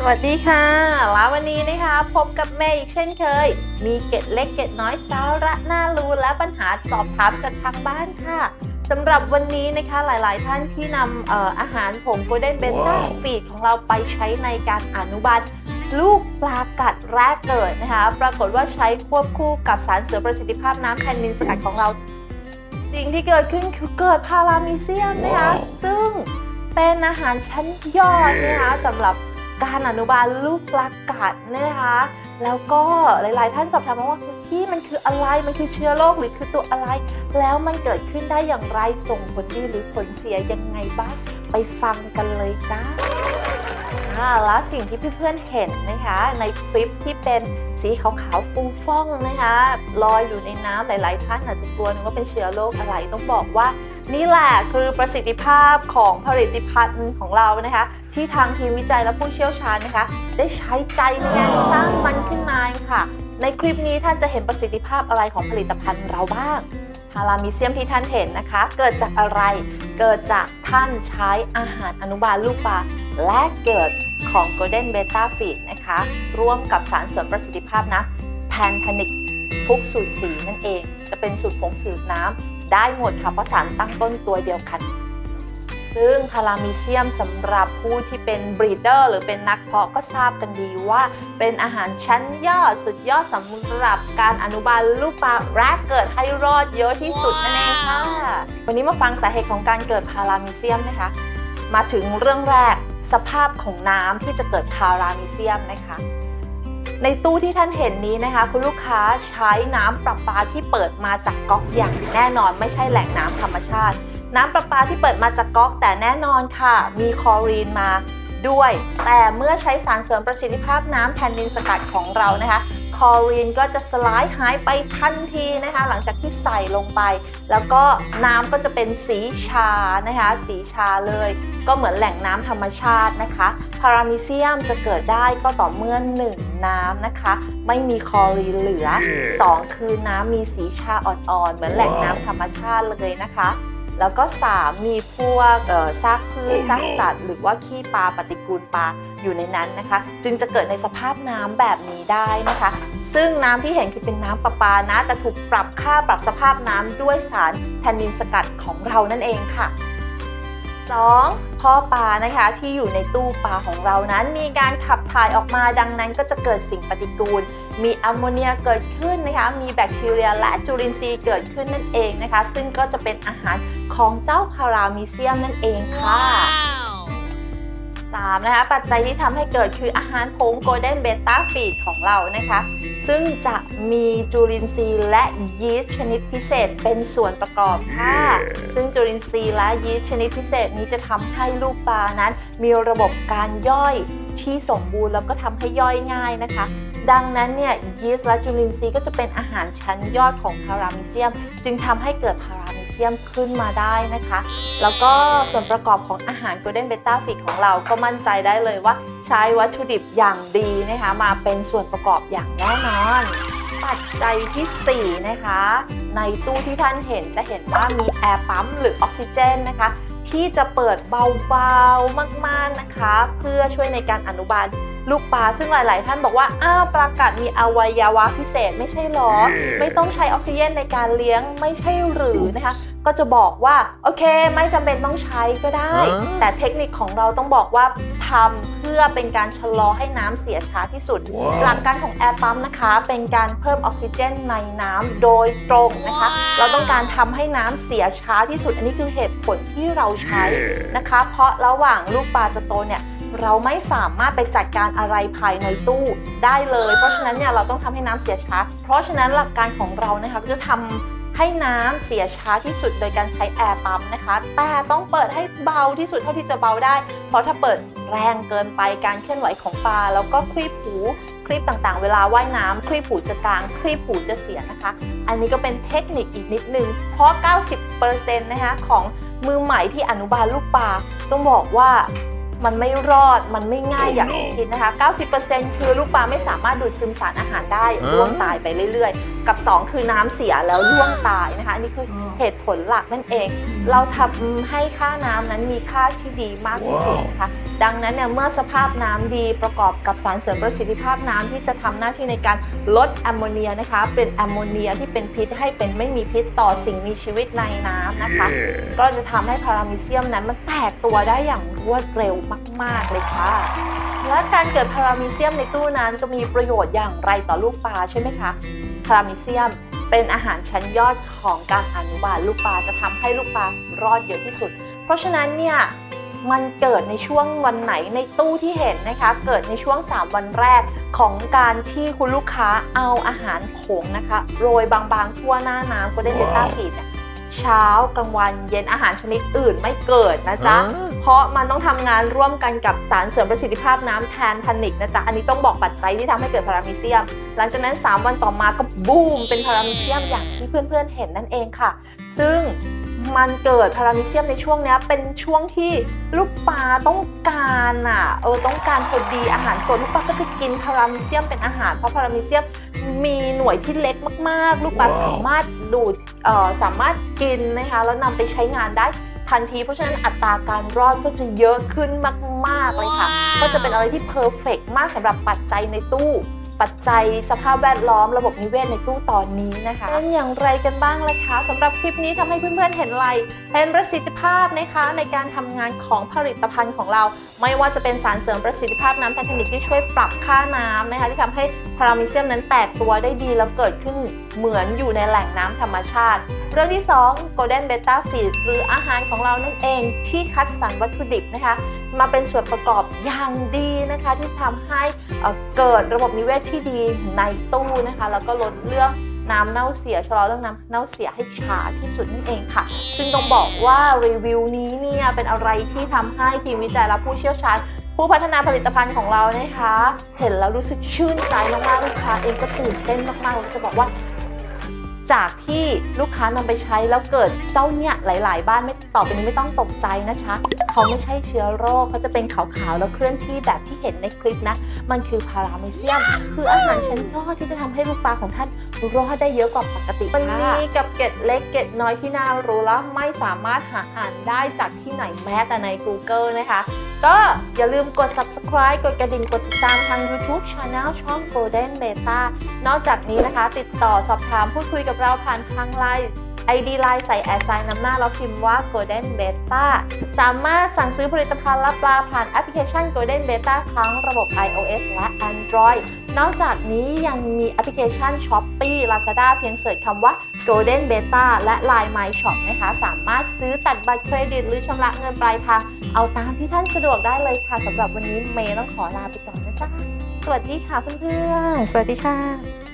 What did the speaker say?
สวัสดีค่ะแล้ววันนี้นะคะ พบกับเมย์อีกเช่นเคย มีเกร็ดเล็กเกร็ดน้อยสาระน่ารู้และปัญหาสอบถามจากทางบ้านค่ะสำหรับวันนี้นะคะหลาย ๆ ท่านที่นำอออาหารผงโกลเด้นเบต้าว้าฟีดของเราไปใช้ในการอนุบาลลูกปลากัดแรกเกิดนะคะ ปรากฏว่าใช้ควบคู่กับสารเสริมประสิทธิภาพน้ำแทนนินสกัดของเรา สิ่งที่เกิดขึ้นคือเกิดพารามีเซียมนะคะ ซึ่งเป็นอาหารชั้นยอดนะคะสำหรับ การอนุบาลลูกปลากัดนะคะ แล้วก็หลายๆ ท่านสอบถามมาว่าที่มันคืออะไร มันคือเชื้อโรคหรือคือตัวอะไร แล้วมันเกิดขึ้นได้อย่างไร ส่งผลดีหรือผลเสียยังไงบ้าง ไปฟังกันเลยจ้าแล้วสิ่งที่เพื่อนๆเห็นนะคะ ในคลิปที่เป็นสีขาวๆฟูฟ่องนะคะลอยอยู่ในน้ำหลาย ๆ ท่านอาจจะกลัวนึกว่าเป็นเชื้อโรคอะไรต้องบอกว่า นี่แหละคือประสิทธิภาพของผลิตภัณฑ์ของเรานะคะ ที่ทางทีมวิจัยและผู้เชี่ยวชาญนะคะ ได้ใช้ใจในการสร้างมันขึ้นมาค่ะ ในคลิปนี้ท่านจะเห็นประสิทธิภาพอะไรของผลิตภัณฑ์เราบ้างพารามีเซียมที่ท่านเห็นนะคะ เกิดจากอะไรเกิดจากท่านใช้อาหารอนุบาลลูกปลาและเกิดของ Golden Beta Feed นะคะ ร่วมกับสารเสริมประสิทธิภาพนะแพนทานิกทุกสูตรสีนั่นเอง จะเป็นสูตรผงสูตรน้ำได้หมดค่ะเพราะสารตั้งต้นตัวเดียวกัน ซึ่งพารามีเซียมสำหรับผู้ที่เป็นบรีดเดอร์หรือเป็นนักเพาะก็ทราบกันดีว่า เป็นอาหารชั้นยอดสุดยอดสำหรับการอนุบาลลูกปลาแรกเกิดให้รอดเยอะที่สุดนั่นเองค่ะ วันนี้มาฟังสาเหตุของการเกิดพารามีเซียมนะคะ มาถึงเรื่องแรกสภาพของน้ำที่จะเกิดพารามีเซียมนะคะในตู้ที่ท่านเห็นนี้นะคะ คุณลูกค้าใช้น้ำประปาที่เปิดมาจากก๊อกอย่างแน่นอนไม่ใช่แหล่งน้ำธรรมชาติ น้ำประปาที่เปิดมาจากก๊อกแต่แน่นอนค่ะ มีคลอรีนมาด้วย แต่เมื่อใช้สารเสริมประสิทธิภาพน้ำแทนดินสกัดของเรานะคะคลอรีนก็จะสลายหายไปทันทีนะคะ หลังจากที่ใส่ลงไป แล้วก็น้ำก็จะเป็นสีชานะคะ สีชาเลย ก็เหมือนแหล่งน้ำธรรมชาตินะคะพารามิเซียมจะเกิดได้ก็ต่อเมื่อ 1 น้ำนะคะ ไม่มีคลอรีนเหลือ 2 คือน้ำมีสีชาอ่อนๆ เหมือนแหล่งน้ำธรรมชาติเลยนะคะ แล้วก็ 3 มีพวกเอ่อซากพืช Oh no ซากสัตว์ หรือว่าขี้ปลาปฏิกูลปลาอยู่ในนั้นนะคะ จึงจะเกิดในสภาพน้ำแบบนี้ได้นะคะ ซึ่งน้ำที่เห็นคือเป็นน้ำประปานะแต่ถูกปรับค่าปรับสภาพน้ำด้วยสารแทนนินสกัดของเรานั่นเองค่ะ 2. พ่อปลานะคะที่อยู่ในตู้ปลาของเรานั้น มีการขับถ่ายออกมาดังนั้นก็จะเกิดสิ่งปฏิกูล มีแอมโมเนียเกิดขึ้นนะคะ มีแบคทีเรียและจุลินทรีย์เกิดขึ้นนั่นเองนะคะ ซึ่งก็จะเป็นอาหารของเจ้าพารามีเซียมนั่นเองค่ะ 3. นะคะปัจจัยที่ทำให้เกิดคืออาหารผงโกลเด้นเบต้าฟีดของเรานะคะ ซึ่งจะมีจุลินทรีย์และยีสต์ชนิดพิเศษเป็นส่วนประกอบค่ะ Yeah. ซึ่งจุลินทรีย์และยีสต์ชนิดพิเศษนี้จะทำให้ลูกปลานั้น มีระบบการย่อยที่สมบูรณ์แล้วก็ทำให้ย่อยง่ายนะคะ ดังนั้นเนี่ยยีสต์และจุลินทรีย์ก็จะเป็นอาหารชั้นยอดของพารามิเซียม จึงทำให้เกิดพารามิ เซียมขึ้นมาได้นะคะ แล้วก็ส่วนประกอบของอาหาร Golden Beta Feed ของเราก็มั่นใจได้เลยว่าใช้วัตถุดิบอย่างดีนะคะ มาเป็นส่วนประกอบอย่างแน่นอนปัจจัยที่ 4 นะคะ ในตู้ที่ท่านเห็นจะเห็นว่ามีแอร์ปั๊มหรือออกซิเจนนะคะ ที่จะเปิดเบาๆมากๆนะคะ เพื่อช่วยในการอนุบาล ลูกปลาซึ่งหลาย ๆ ท่านบอกว่าอ้าวปลากัดมีอวัยวะพิเศษไม่ใช่หรอ ไม่ต้องใช้ออกซิเจนในการเลี้ยงไม่ใช่หรือนะคะ ก็จะบอกว่าโอเคไม่จำเป็นต้องใช้ก็ได้ฮะแต่เทคนิคของเราต้องบอกว่าทำเพื่อเป็นการชะลอให้น้ำเสียช้าที่สุดว้าวหลักการของแอร์ปั๊มนะคะ เป็นการเพิ่มออกซิเจนในน้ำโดยตรงนะคะ เราต้องการทำให้น้ำเสียช้าที่สุด อันนี้คือเหตุผลที่เราใช้ Yeah. นะคะ เพราะระหว่างลูกปลาจะโตเนี่ย เราไม่สามารถไปจัดการอะไรภายในตู้ได้เลย เพราะฉะนั้นเนี่ยเราต้องทำให้น้ำเสียช้า เพราะฉะนั้นหลักการของเรานะคะก็จะทำให้น้ำเสียช้าที่สุดโดยการใช้แอร์ปั๊มนะคะ แต่ต้องเปิดให้เบาที่สุดเท่าที่จะเบาได้ เพราะถ้าเปิดแรงเกินไปการเคลื่อนไหวของปลาแล้วก็คลีบหูคลีบต่างๆ เวลาว่ายน้ำคลีบหูจะกลางคลีบหูจะเสียนะคะ อันนี้ก็เป็นเทคนิคอีกนิดนึง เพราะ 90%นะคะของมือใหม่ที่อนุบาลลูกปลาต้องบอกว่า มันไม่รอด มันไม่ง่าย Oh อย่างที่ no คิดนะคะ 90%คือลูกปลาไม่สามารถดูดซึมสารอาหารได้ฮะร่วงตายไปเรื่อยๆ กับ 2 คือน้ำเสียแล้วร่วงตายนะคะ อันนี้คือเหตุผลหลักนั่นเอง เราทำให้ค่าน้ำนั้นมีค่าที่ดีมากที่สุดนะคะ ดังนั้นเนี่ยเมื่อสภาพน้ำดีประกอบกับสารเสริมประสิทธิภาพน้ำที่จะทำหน้าที่ในการลดแอมโมเนียนะคะ เป็นแอมโมเนียที่เป็นพิษให้เป็นไม่มีพิษต่อสิ่งมีชีวิตในน้ำนะคะ ก็จะทำให้พารามิเซียมนั้นมันแตกตัวได้อย่างรวดเร็วมาก ๆ เลยค่ะและการเกิดพารามิเซียมในตู้นั้นจะมีประโยชน์อย่างไรต่อลูกปลาใช่ไหมคะ พารามิเซียมเป็นอาหารชั้นยอดของการอนุบาลลูกปลาจะทำให้ลูกปลารอดเยอะที่สุด เพราะฉะนั้นเนี่ย มันเกิดในช่วงวันไหนในตู้ที่เห็นนะคะ เกิดในช่วง 3 วันแรกของการที่คุณลูกค้าเอาอาหารโขงนะคะโรยบางๆทั่วหน้าน้ำก็ได้เดต้าฟีดเนี่ยเช้ากลางวันเย็นอาหารชนิดอื่นไม่เกิดนะจ๊ะ เพราะมันต้องทำงานร่วมกันกับสารเสริมประสิทธิภาพน้ำแทนทานิกนะจ๊ะ อันนี้ต้องบอกปัจจัยที่ทำให้เกิดพารามิเซียม หลังจากนั้น 3 วันต่อมาก็บูมเป็นพารามิเซียมอย่างที่เพื่อนๆเห็นนั่นเองค่ะ ซึ่ง มันเกิดพารามิเซียมในช่วงเนี้ยเป็นช่วงที่ลูกปลาต้องการอะเออต้องการพอดีอาหารสดลูกปลาก็จะกินพารามิเซียมเป็นอาหารเพราะพารามิเซียมมีหน่วยที่เล็กมาก ๆ ลูกปลาว้าวสามารถดูดเอ่อสามารถกินนะคะแล้วนำไปใช้งานได้ทันที เพราะฉะนั้นอัตราการรอดก็จะเยอะขึ้นมาก ๆ เลยค่ะ ก็จะเป็นอะไรที่เพอร์เฟกมากสำหรับปัจจัยในตู้ ปัจจัยสภาพแวดล้อมระบบนิเวศในตู้ตอนนี้นะคะเป็นอย่างไรกันบ้างล่ะคะสำหรับคลิปนี้ทำให้เพื่อนๆเห็นอะไรเห็นประสิทธิภาพนะคะในการทำงานของผลิตภัณฑ์ของเรา ไม่ว่าจะเป็นสารเสริมประสิทธิภาพน้ำแทนทนิกที่ช่วยปรับค่าน้ำนะคะที่ทำให้พารามิเซียมนั้นแตกตัวได้ดีแล้วเกิดขึ้นเหมือนอยู่ในแหล่งน้ำธรรมชาติเรื่องที่2 Golden Beta Feed หรืออาหารของเรานั่นเองที่คัดสรรวัตถุดิบนะคะ มาเป็นส่วนประกอบอย่างดีนะคะ ที่ทำให้เกิดระบบนิเวศที่ดีในตู้นะคะ แล้วก็ลดเรื่องน้ำเน่าเสียชะลอเรื่องน้ำเน่าเสียให้ช้าที่สุดนั่นเองค่ะ ซึ่งต้องบอกว่ารีวิวนี้เนี่ยเป็นอะไรที่ทำให้ทีมวิจัยและผู้เชี่ยวชาญผู้พัฒนาผลิตภัณฑ์ของเรานะคะ เห็นแล้วรู้สึกชื่นใจมากๆลูกค้าเองก็ตื่นเต้นมากๆจะบอกว่า จากที่ลูกค้านำไปใช้แล้วเกิดเจ้าเนี่ยหลาย ๆ บ้านไม่ต่อไปนี้ไม่ต้องตกใจนะคะ เขาไม่ใช่เชื้อโรคเขาจะเป็นขาวๆแล้วเคลื่อนที่แบบที่เห็นในคลิปนะ มันคือพาราเมเซียม คืออาหารชั้นยอดที่จะทำให้ลูกปลาของท่านรอดได้เยอะกว่าปกติมันมีกับเกร็ดเล็กเกร็ดน้อยที่น่ารู้แล้วไม่สามารถหาอ่านได้จากที่ไหนแม้แต่ใน Google นะคะ ก็อย่าลืมกด subscribe กดกระดิ่งกดติดตามทาง YouTube Channel ช่อง Golden Beta นอกจากนี้นะคะ ติดต่อสอบถามพูดคุยกับเราผ่านทางไลน์ ID ไลน์ใส่แอดไซน์นำหน้าแล้วพิมพ์ว่า Golden Beta สามารถสั่งซื้อผลิตภัณฑ์และปลาผ่านแอปพลิเคชัน Golden Beta ทั้งระบบ iOS และ Android นอกจากนี้ยังมีแอปพลิเคชัน Shopee Lazada เพียงเสิร์ชคำว่า Golden Beta และ Line My Shop นะคะ สามารถซื้อตัดบัตรเครดิต หรือชำระเงินปลายทาง เอาตามที่ท่านสะดวกได้เลยค่ะสำหรับวันนี้เมย์ต้องขอลาไปก่อนนะจ๊ะ สวัสดีค่ะเพื่อนๆ สวัสดีค่ะ